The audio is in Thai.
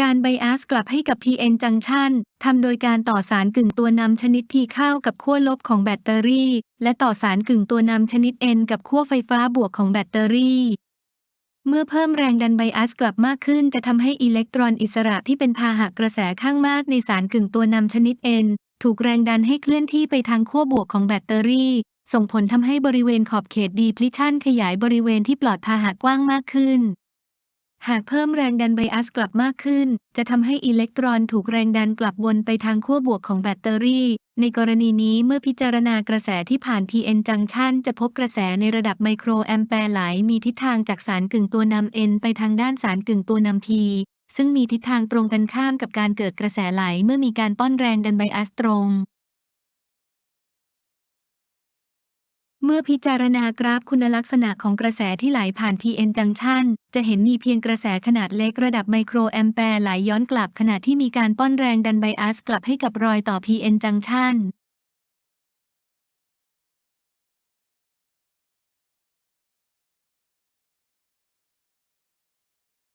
การไบอัสกลับให้กับ PN junction ทำโดยการต่อสารกึ่งตัวนำชนิด P เข้ากับขั้วลบของแบตเตอรี่ และต่อสารกึ่งตัวนำชนิด N กับขั้วไฟฟ้าบวกของแบตเตอรี่ เมื่อเพิ่มแรงดันไบอัสกลับมากขึ้นจะทำให้อิเล็กตรอนอิสระที่เป็นพาหะกระแสข้างมากในสารกึ่งตัวนำชนิด N ถูกแรงดันให้เคลื่อนที่ไปทางขั้วบวกของแบตเตอรี่ ส่งผลทำให้บริเวณขอบเขตดีพลิชันขยายบริเวณที่ปลอดพาหะกว้างมากขึ้น หากเพิ่มแรงดันไบอัสกลับมากขึ้น จะทำให้อิเล็กตรอนถูกแรงดันกลับวนไปทางขั้วบวกของแบตเตอรี่ ในกรณีนี้เมื่อพิจารณากระแสที่ผ่าน PN junction จะพบกระแสในระดับไมโครแอมแปร์ไหลมีทิศทางจากสารกึ่งตัวนำ N ไปทางด้านสารกึ่งตัวนำ P ซึ่งมีทิศทางตรงกันข้ามกับการเกิดกระแสไหลเมื่อมีการป้อนแรงดันไบอัสตรง เมื่อพิจารณากราฟคุณลักษณะของกระแสที่ไหลผ่าน PN junction จะเห็นมีเพียงกระแสขนาดเล็กระดับไมโครแอมแปร์ไหลย้อนกลับขณะที่มีการป้อนแรงดันไบอัสกลับให้กับรอยต่อ PN junction